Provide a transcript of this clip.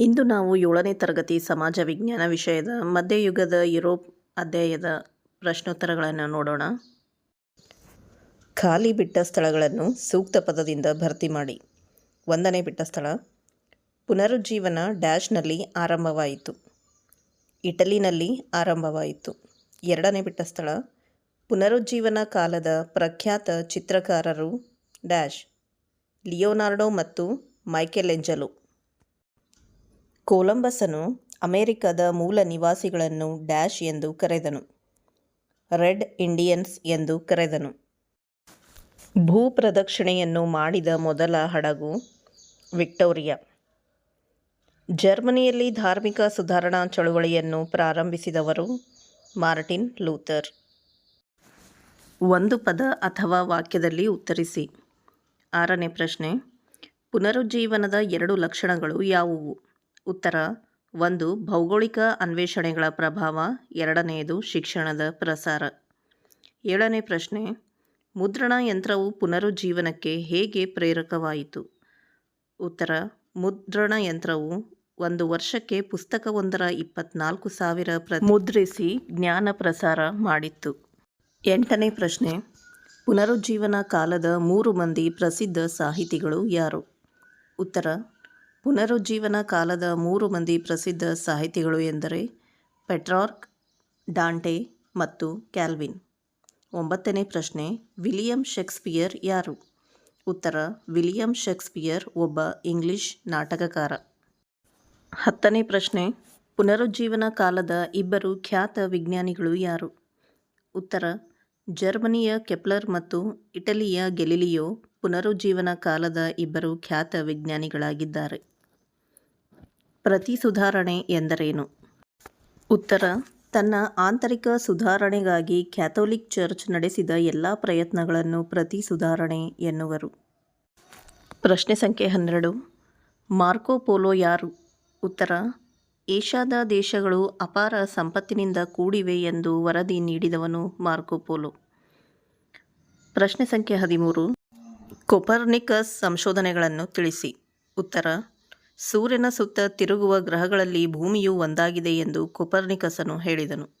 ಇಂದು ನಾವು ಏಳನೇ ತರಗತಿ ಸಮಾಜ ವಿಜ್ಞಾನ ವಿಷಯದ ಮಧ್ಯಯುಗದ ಯುರೋಪ್ ಅಧ್ಯಾಯದ ಪ್ರಶ್ನೋತ್ತರಗಳನ್ನು ನೋಡೋಣ. ಖಾಲಿ ಬಿಟ್ಟ ಸ್ಥಳಗಳನ್ನು ಸೂಕ್ತ ಪದದಿಂದ ಭರ್ತಿ ಮಾಡಿ. ಒಂದನೇ ಬಿಟ್ಟ ಸ್ಥಳ. ಪುನರುಜ್ಜೀವನ ಡ್ಯಾಶ್ನಲ್ಲಿ ಆರಂಭವಾಯಿತು. ಇಟಲಿನಲ್ಲಿ ಆರಂಭವಾಯಿತು. ಎರಡನೇ ಬಿಟ್ಟ ಸ್ಥಳ. ಪುನರುಜ್ಜೀವನ ಕಾಲದ ಪ್ರಖ್ಯಾತ ಚಿತ್ರಕಾರರು ಡ್ಯಾಶ್. ಲಿಯೋನಾರ್ಡೋ ಮತ್ತು ಮೈಕೆಲೆಂಜಲೋ ಕೊಲಂಬಸನು ಅಮೆರಿಕದ ಮೂಲ ನಿವಾಸಿಗಳನ್ನು ಡ್ಯಾಶ್ ಎಂದು ಕರೆದನು. ರೆಡ್ ಇಂಡಿಯನ್ಸ್ ಎಂದು ಕರೆದನು. ಭೂಪ್ರದಕ್ಷಿಣೆಯನ್ನು ಮಾಡಿದ ಮೊದಲ ಹಡಗು ವಿಕ್ಟೋರಿಯಾ. ಜರ್ಮನಿಯಲ್ಲಿ ಧಾರ್ಮಿಕ ಸುಧಾರಣಾ ಚಳುವಳಿಯನ್ನು ಪ್ರಾರಂಭಿಸಿದವರು ಮಾರ್ಟಿನ್ ಲೂಥರ್. ಒಂದು ಪದ ಅಥವಾ ವಾಕ್ಯದಲ್ಲಿ ಉತ್ತರಿಸಿ. ಆರನೇ ಪ್ರಶ್ನೆ, ಪುನರುಜ್ಜೀವನದ ಎರಡು ಲಕ್ಷಣಗಳು ಯಾವುವು? ಉತ್ತರ, ಒಂದು ಭೌಗೋಳಿಕ ಅನ್ವೇಷಣೆಗಳ ಪ್ರಭಾವ ಎರಡನೆಯದು ಶಿಕ್ಷಣದ ಪ್ರಸಾರ. ಏಳನೇ ಪ್ರಶ್ನೆ, ಮುದ್ರಣ ಯಂತ್ರವು ಪುನರುಜ್ಜೀವನಕ್ಕೆ ಹೇಗೆ ಪ್ರೇರಕವಾಯಿತು? ಉತ್ತರ, ಮುದ್ರಣ ಯಂತ್ರವು ಒಂದು ವರ್ಷಕ್ಕೆ ಪುಸ್ತಕವೊಂದರ ಇಪ್ಪತ್ನಾಲ್ಕು ಸಾವಿರ ಪ್ರ ಮುದ್ರಿಸಿ ಜ್ಞಾನ ಪ್ರಸಾರ ಮಾಡಿತ್ತು. ಎಂಟನೇ ಪ್ರಶ್ನೆ, ಪುನರುಜ್ಜೀವನ ಕಾಲದ ಮೂರು ಮಂದಿ ಪ್ರಸಿದ್ಧ ಸಾಹಿತಿಗಳು ಯಾರು? ಉತ್ತರ ಪುನರುಜ್ಜೀವನ ಕಾಲದ ಮೂರು ಮಂದಿ ಪ್ರಸಿದ್ಧ ಸಾಹಿತಿಗಳು ಎಂದರೆ ಪೆಟ್ರಾರ್ಕ್, ಡಾಂಟೆ ಮತ್ತು ಕ್ಯಾಲ್ವಿನ್. ಒಂಬತ್ತನೇ ಪ್ರಶ್ನೆ, ವಿಲಿಯಂ ಶೇಕ್ಸ್ಪಿಯರ್ ಯಾರು? ಉತ್ತರ, ವಿಲಿಯಂ ಶೇಕ್ಸ್ಪಿಯರ್ ಒಬ್ಬ ಇಂಗ್ಲಿಷ್ ನಾಟಕಕಾರ. ಹತ್ತನೇ ಪ್ರಶ್ನೆ, ಪುನರುಜ್ಜೀವನ ಕಾಲದ ಇಬ್ಬರು ಖ್ಯಾತ ವಿಜ್ಞಾನಿಗಳು ಯಾರು? ಉತ್ತರ, ಜರ್ಮನಿಯ ಕೆಪ್ಲರ್ ಮತ್ತು ಇಟಲಿಯ ಗೆಲಿಲಿಯೋ ಪುನರುಜ್ಜೀವನ ಕಾಲದ ಇಬ್ಬರು ಖ್ಯಾತ ವಿಜ್ಞಾನಿಗಳಾಗಿದ್ದಾರೆ. ಪ್ರತಿ ಸುಧಾರಣೆ ಎಂದರೇನು? ಉತ್ತರ, ತನ್ನ ಆಂತರಿಕ ಸುಧಾರಣೆಗಾಗಿ ಕ್ಯಾಥೋಲಿಕ್ ಚರ್ಚ್ ನಡೆಸಿದ ಎಲ್ಲ ಪ್ರಯತ್ನಗಳನ್ನು ಪ್ರತಿ ಸುಧಾರಣೆ ಎನ್ನುವರು. ಪ್ರಶ್ನೆ ಸಂಖ್ಯೆ ಹನ್ನೆರಡು, ಮಾರ್ಕೋ ಪೋಲೋ ಯಾರು? ಉತ್ತರ, ಏಷ್ಯಾದ ದೇಶಗಳು ಅಪಾರ ಸಂಪತ್ತಿನಿಂದ ಕೂಡಿವೆ ಎಂದು ವರದಿ ನೀಡಿದವನು ಮಾರ್ಕೋ ಪೋಲೋ. ಪ್ರಶ್ನೆ ಸಂಖ್ಯೆ ಹದಿಮೂರು ಕೊಪರ್ನಿಕಸ್ ಸಂಶೋಧನೆಗಳನ್ನು ತಿಳಿಸಿ. ಉತ್ತರ ಸೂರ್ಯನ ಸುತ್ತ ತಿರುಗುವ ಗ್ರಹಗಳಲ್ಲಿ ಭೂಮಿಯು ಒಂದಾಗಿದೆ ಎಂದು ಕೊಪರ್ನಿಕಸನು ಹೇಳಿದನು.